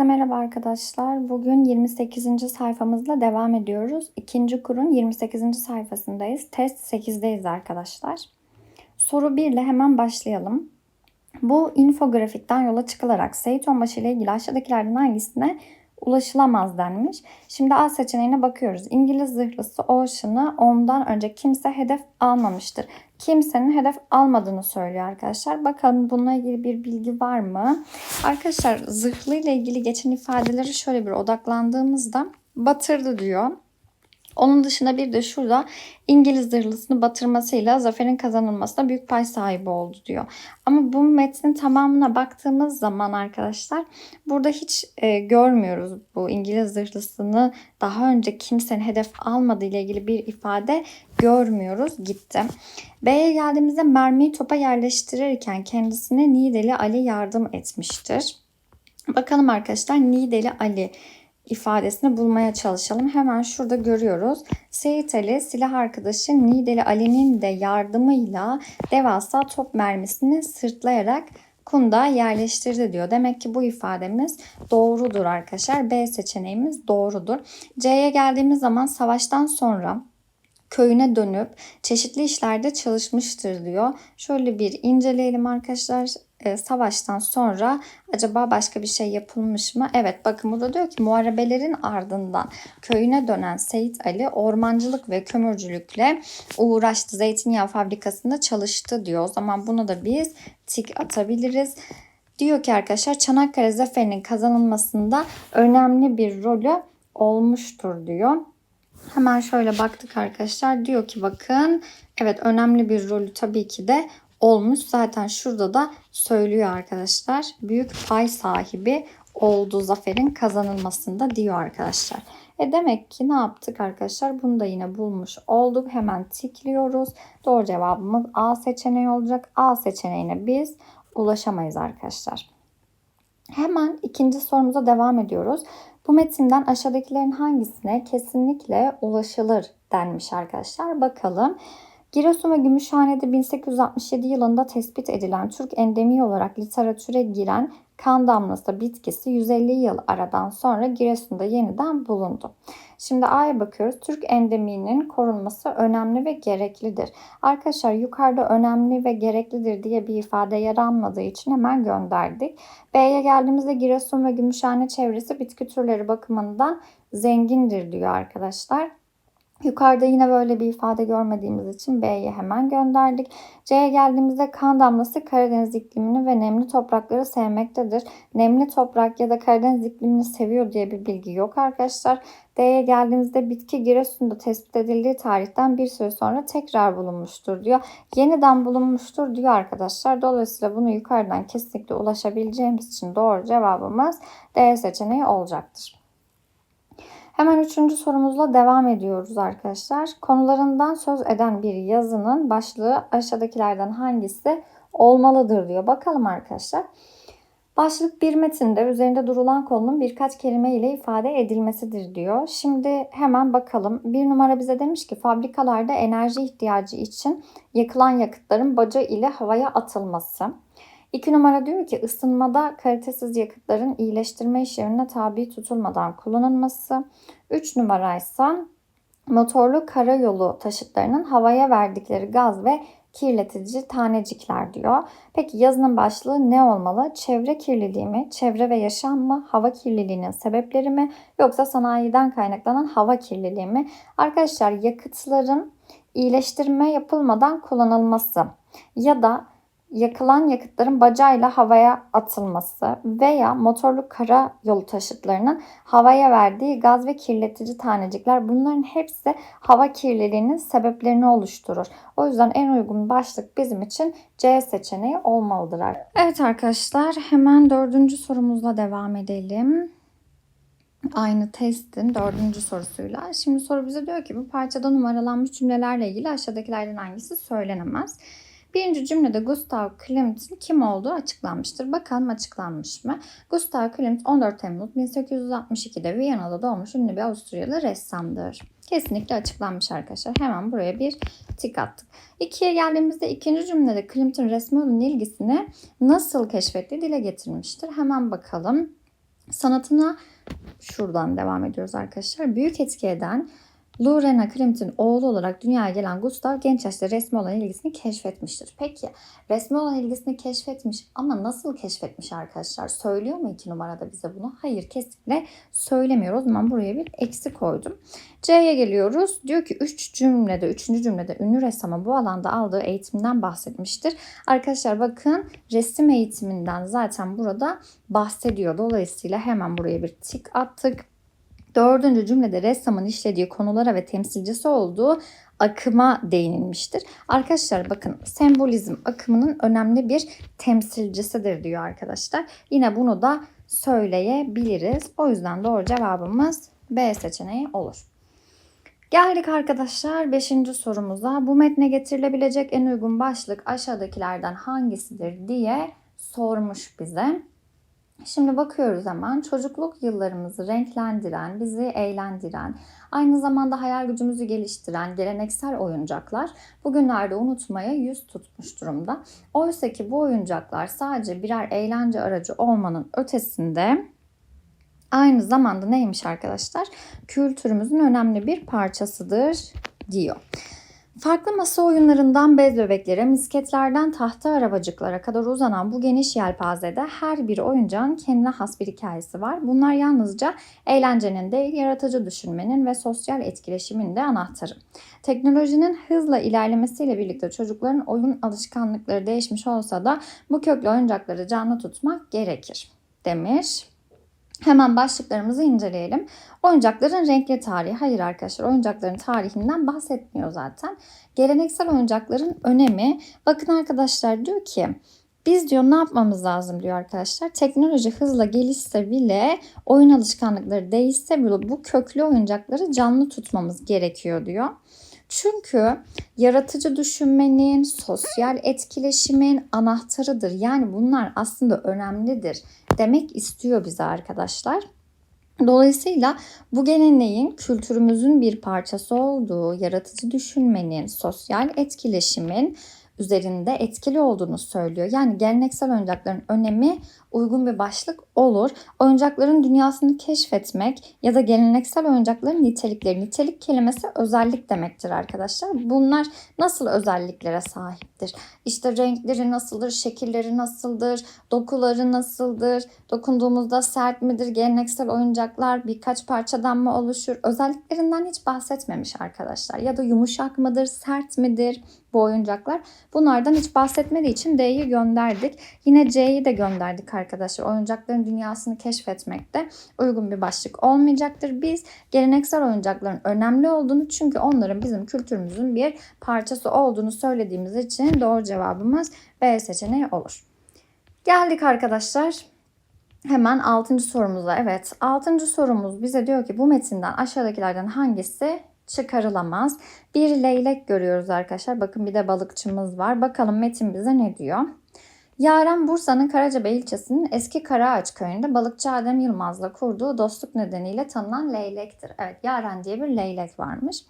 Herkese merhaba arkadaşlar. Bugün 28. sayfamızla devam ediyoruz. İkinci kurun 28. sayfasındayız. Test 8'deyiz arkadaşlar. Soru 1 ile hemen başlayalım. Bu infografikten yola çıkılarak Seyit ile ilgili aşağıdakilerden hangisine ulaşılamaz denmiş. Şimdi A seçeneğine bakıyoruz. İngiliz zırhlısı Ocean'ı ondan önce kimse hedef almamıştır. Kimsenin hedef almadığını söylüyor arkadaşlar. Bakalım bununla ilgili bir bilgi var mı? Arkadaşlar zırhlı ile ilgili geçen ifadeleri şöyle bir odaklandığımızda batırdı diyor. Onun dışında bir de şurada İngiliz zırhlısını batırmasıyla zaferin kazanılmasına büyük pay sahibi oldu diyor. Ama bu metnin tamamına baktığımız zaman arkadaşlar burada hiç e, görmüyoruz bu İngiliz zırhlısını daha önce kimsenin hedef almadığı ile ilgili bir ifade görmüyoruz gitti. B'ye geldiğimizde mermiyi topa yerleştirirken kendisine Nideli Ali yardım etmiştir. Bakalım arkadaşlar Nideli Ali ifadesini bulmaya çalışalım. Hemen şurada görüyoruz. Seyit Ali silah arkadaşı Nideli Ali'nin de yardımıyla devasa top mermisini sırtlayarak kunda yerleştirdi diyor. Demek ki bu ifademiz doğrudur arkadaşlar. B seçeneğimiz doğrudur. C'ye geldiğimiz zaman savaştan sonra köyüne dönüp çeşitli işlerde çalışmıştır diyor. Şöyle bir inceleyelim arkadaşlar. E, savaştan sonra acaba başka bir şey yapılmış mı? Evet bakın burada diyor ki muharebelerin ardından köyüne dönen Seyit Ali ormancılık ve kömürcülükle uğraştı. Zeytinyağı fabrikasında çalıştı diyor. O zaman bunu da biz tik atabiliriz. Diyor ki arkadaşlar Çanakkale Zaferi'nin kazanılmasında önemli bir rolü olmuştur diyor. Hemen şöyle baktık arkadaşlar. Diyor ki bakın evet önemli bir rolü tabii ki de olmuş. Zaten şurada da söylüyor arkadaşlar. Büyük pay sahibi oldu zaferin kazanılmasında diyor arkadaşlar. E demek ki ne yaptık arkadaşlar? Bunu da yine bulmuş olduk. Hemen tikliyoruz. Doğru cevabımız A seçeneği olacak. A seçeneğine biz ulaşamayız arkadaşlar. Hemen ikinci sorumuza devam ediyoruz. Bu metinden aşağıdakilerin hangisine kesinlikle ulaşılır denmiş arkadaşlar. Bakalım. Giresun ve Gümüşhane'de 1867 yılında tespit edilen Türk endemi olarak literatüre giren kan damlası bitkisi 150 yıl aradan sonra Giresun'da yeniden bulundu. Şimdi A'ya bakıyoruz. Türk endeminin korunması önemli ve gereklidir. Arkadaşlar yukarıda önemli ve gereklidir diye bir ifade yer almadığı için hemen gönderdik. B'ye geldiğimizde Giresun ve Gümüşhane çevresi bitki türleri bakımından zengindir diyor arkadaşlar. Yukarıda yine böyle bir ifade görmediğimiz için B'ye hemen gönderdik. C'ye geldiğimizde kan damlası Karadeniz iklimini ve nemli toprakları sevmektedir. Nemli toprak ya da Karadeniz iklimini seviyor diye bir bilgi yok arkadaşlar. D'ye geldiğimizde bitki Giresun'da tespit edildiği tarihten bir süre sonra tekrar bulunmuştur diyor. Yeniden bulunmuştur diyor arkadaşlar. Dolayısıyla bunu yukarıdan kesinlikle ulaşabileceğimiz için doğru cevabımız D seçeneği olacaktır. Hemen üçüncü sorumuzla devam ediyoruz arkadaşlar. Konularından söz eden bir yazının başlığı aşağıdakilerden hangisi olmalıdır diyor. Bakalım arkadaşlar. Başlık bir metinde üzerinde durulan konunun birkaç kelime ile ifade edilmesidir diyor. Şimdi hemen bakalım. Bir numara bize demiş ki fabrikalarda enerji ihtiyacı için yakılan yakıtların baca ile havaya atılması. İki numara diyor ki ısınmada kalitesiz yakıtların iyileştirme işlemine tabi tutulmadan kullanılması. Üç numara ise motorlu karayolu taşıtlarının havaya verdikleri gaz ve kirletici tanecikler diyor. Peki yazının başlığı ne olmalı? Çevre kirliliği mi? Çevre ve yaşam mı? Hava kirliliğinin sebepleri mi? Yoksa sanayiden kaynaklanan hava kirliliği mi? Arkadaşlar yakıtların iyileştirme yapılmadan kullanılması ya da yakılan yakıtların bacayla havaya atılması veya motorlu kara yolu taşıtlarının havaya verdiği gaz ve kirletici tanecikler bunların hepsi hava kirliliğinin sebeplerini oluşturur. O yüzden en uygun başlık bizim için C seçeneği olmalıdır. Evet arkadaşlar hemen dördüncü sorumuzla devam edelim aynı testin dördüncü sorusuyla. Şimdi soru bize diyor ki bu parçada numaralanmış cümlelerle ilgili aşağıdakilerden hangisi söylenemez? Birinci cümlede Gustav Klimt'in kim olduğu açıklanmıştır. Bakalım açıklanmış mı? Gustav Klimt 14 Temmuz 1862'de Viyana'da doğmuş ünlü bir Avusturyalı ressamdır. Kesinlikle açıklanmış arkadaşlar. Hemen buraya bir tik attık. İkiye geldiğimizde ikinci cümlede Klimt'in resme olan ilgisini nasıl keşfettiği dile getirmiştir. Hemen bakalım. Sanatına şuradan devam ediyoruz arkadaşlar. Büyük etki eden Lorena Klimt'in oğlu olarak dünyaya gelen Gustav genç yaşta resme olan ilgisini keşfetmiştir. Peki resme olan ilgisini keşfetmiş ama nasıl keşfetmiş arkadaşlar? Söylüyor mu iki numarada bize bunu? Hayır kesinlikle söylemiyor. O zaman buraya bir eksi koydum. C'ye geliyoruz. Diyor ki 3 cümlede, 3. cümlede ünlü ressama bu alanda aldığı eğitimden bahsetmiştir. Arkadaşlar bakın resim eğitiminden zaten burada bahsediyor. Dolayısıyla hemen buraya bir tik attık. Dördüncü cümlede ressamın işlediği konulara ve temsilcisi olduğu akıma değinilmiştir. Arkadaşlar bakın sembolizm akımının önemli bir temsilcisidir diyor arkadaşlar. Yine bunu da söyleyebiliriz. O yüzden doğru cevabımız B seçeneği olur. Geldik arkadaşlar 5. sorumuza. Bu metne getirilebilecek en uygun başlık aşağıdakilerden hangisidir diye sormuş bize. Şimdi bakıyoruz hemen çocukluk yıllarımızı renklendiren, bizi eğlendiren, aynı zamanda hayal gücümüzü geliştiren geleneksel oyuncaklar bugünlerde unutmaya yüz tutmuş durumda. Oysa ki bu oyuncaklar sadece birer eğlence aracı olmanın ötesinde aynı zamanda neymiş arkadaşlar? Kültürümüzün önemli bir parçasıdır diyor. Farklı masa oyunlarından bez bebeklere, misketlerden tahta arabacıklara kadar uzanan bu geniş yelpazede her bir oyuncağın kendine has bir hikayesi var. Bunlar yalnızca eğlencenin değil, yaratıcı düşünmenin ve sosyal etkileşimin de anahtarı. Teknolojinin hızla ilerlemesiyle birlikte çocukların oyun alışkanlıkları değişmiş olsa da bu köklü oyuncakları canlı tutmak gerekir demiş. Hemen başlıklarımızı inceleyelim. Oyuncakların renkli tarihi. Hayır arkadaşlar oyuncakların tarihinden bahsetmiyor zaten. Geleneksel oyuncakların önemi. Bakın arkadaşlar diyor ki biz diyor ne yapmamız lazım diyor arkadaşlar. Teknoloji hızla gelişse bile oyun alışkanlıkları değişse bile bu köklü oyuncakları canlı tutmamız gerekiyor diyor. Çünkü yaratıcı düşünmenin, sosyal etkileşimin anahtarıdır. Yani bunlar aslında önemlidir demek istiyor bize arkadaşlar. Dolayısıyla bu geleneğin kültürümüzün bir parçası olduğu, yaratıcı düşünmenin, sosyal etkileşimin üzerinde etkili olduğunu söylüyor. Yani geleneksel oyuncakların önemi uygun bir başlık olur. Oyuncakların dünyasını keşfetmek ya da geleneksel oyuncakların nitelikleri. Nitelik kelimesi özellik demektir arkadaşlar. Bunlar nasıl özelliklere sahiptir? İşte renkleri nasıldır, şekilleri nasıldır, dokuları nasıldır, dokunduğumuzda sert midir, geleneksel oyuncaklar birkaç parçadan mı oluşur? Özelliklerinden hiç bahsetmemiş arkadaşlar. Ya da yumuşak mıdır, sert midir bu oyuncaklar? Bunlardan hiç bahsetmediği için D'yi gönderdik. Yine C'yi de gönderdik arkadaşlar. Oyuncakların dünyasını keşfetmekte uygun bir başlık olmayacaktır. Biz geleneksel oyuncakların önemli olduğunu çünkü onların bizim kültürümüzün bir parçası olduğunu söylediğimiz için doğru cevabımız B seçeneği olur. Geldik arkadaşlar. Hemen 6. sorumuza. Evet 6. sorumuz bize diyor ki bu metinden aşağıdakilerden hangisi çıkarılamaz? Bir leylek görüyoruz arkadaşlar. Bakın bir de balıkçımız var. Bakalım metin bize ne diyor? Yaren Bursa'nın Karacabey ilçesinin eski Karaağaç köyünde balıkçı Adem Yılmaz'la kurduğu dostluk nedeniyle tanınan leylektir. Evet Yaren diye bir leylek varmış.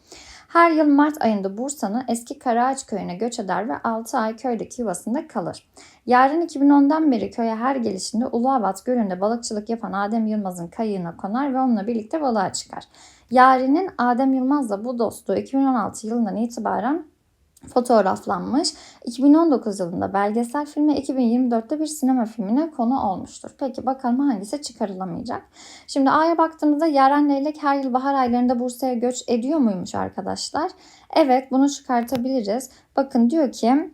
Her yıl Mart ayında Bursa'nın eski Karaağaç köyüne göç eder ve 6 ay köydeki yuvasında kalır. Yaren 2010'dan beri köye her gelişinde Uluabat Gölü'nde balıkçılık yapan Adem Yılmaz'ın kayığına konar ve onunla birlikte balığa çıkar. Yaren'in Adem Yılmaz'la bu dostluğu 2016 yılından itibaren fotoğraflanmış. 2019 yılında belgesel filmi 2024'te bir sinema filmine konu olmuştur. Peki bakalım hangisi çıkarılamayacak? Şimdi A'ya baktığımızda Yaren Leylek her yıl bahar aylarında Bursa'ya göç ediyor muymuş arkadaşlar? Evet bunu çıkartabiliriz. Bakın diyor ki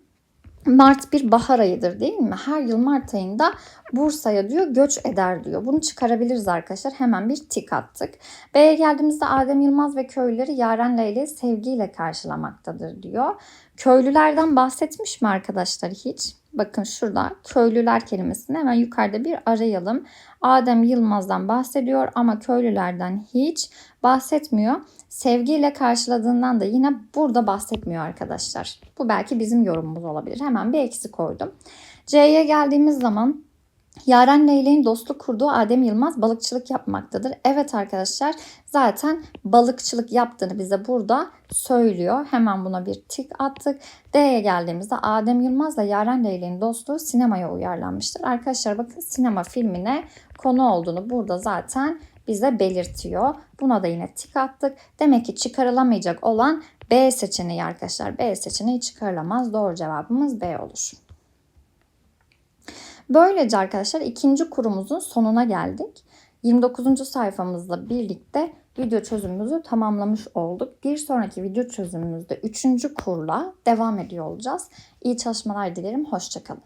Mart bir bahar ayıdır değil mi? Her yıl Mart ayında Bursa'ya diyor göç eder diyor. Bunu çıkarabiliriz arkadaşlar. Hemen bir tik attık. B'ye geldiğimizde Adem Yılmaz ve köylüleri Yaren Leyle'yi sevgiyle karşılamaktadır diyor. Köylülerden bahsetmiş mi arkadaşlar hiç? Bakın şurada köylüler kelimesini hemen yukarıda bir arayalım. Adem Yılmaz'dan bahsediyor ama köylülerden hiç bahsetmiyor. Sevgiyle karşıladığından da yine burada bahsetmiyor arkadaşlar. Bu belki bizim yorumumuz olabilir. Hemen bir eksi koydum. C'ye geldiğimiz zaman Yaren Leyleğin dostluk kurduğu Adem Yılmaz balıkçılık yapmaktadır. Evet arkadaşlar zaten balıkçılık yaptığını bize burada söylüyor. Hemen buna bir tik attık. D'ye geldiğimizde Adem Yılmaz'la Yaren Leyleğin dostluğu sinemaya uyarlanmıştır. Arkadaşlar bakın sinema filmine konu olduğunu burada zaten bize belirtiyor. Buna da yine tik attık. Demek ki çıkarılamayacak olan B seçeneği arkadaşlar. B seçeneği çıkarılamaz. Doğru cevabımız B olur. Böylece arkadaşlar ikinci kurumuzun sonuna geldik. 29. sayfamızla birlikte video çözümümüzü tamamlamış olduk. Bir sonraki video çözümümüzde 3. kurla devam ediyor olacağız. İyi çalışmalar dilerim. Hoşçakalın.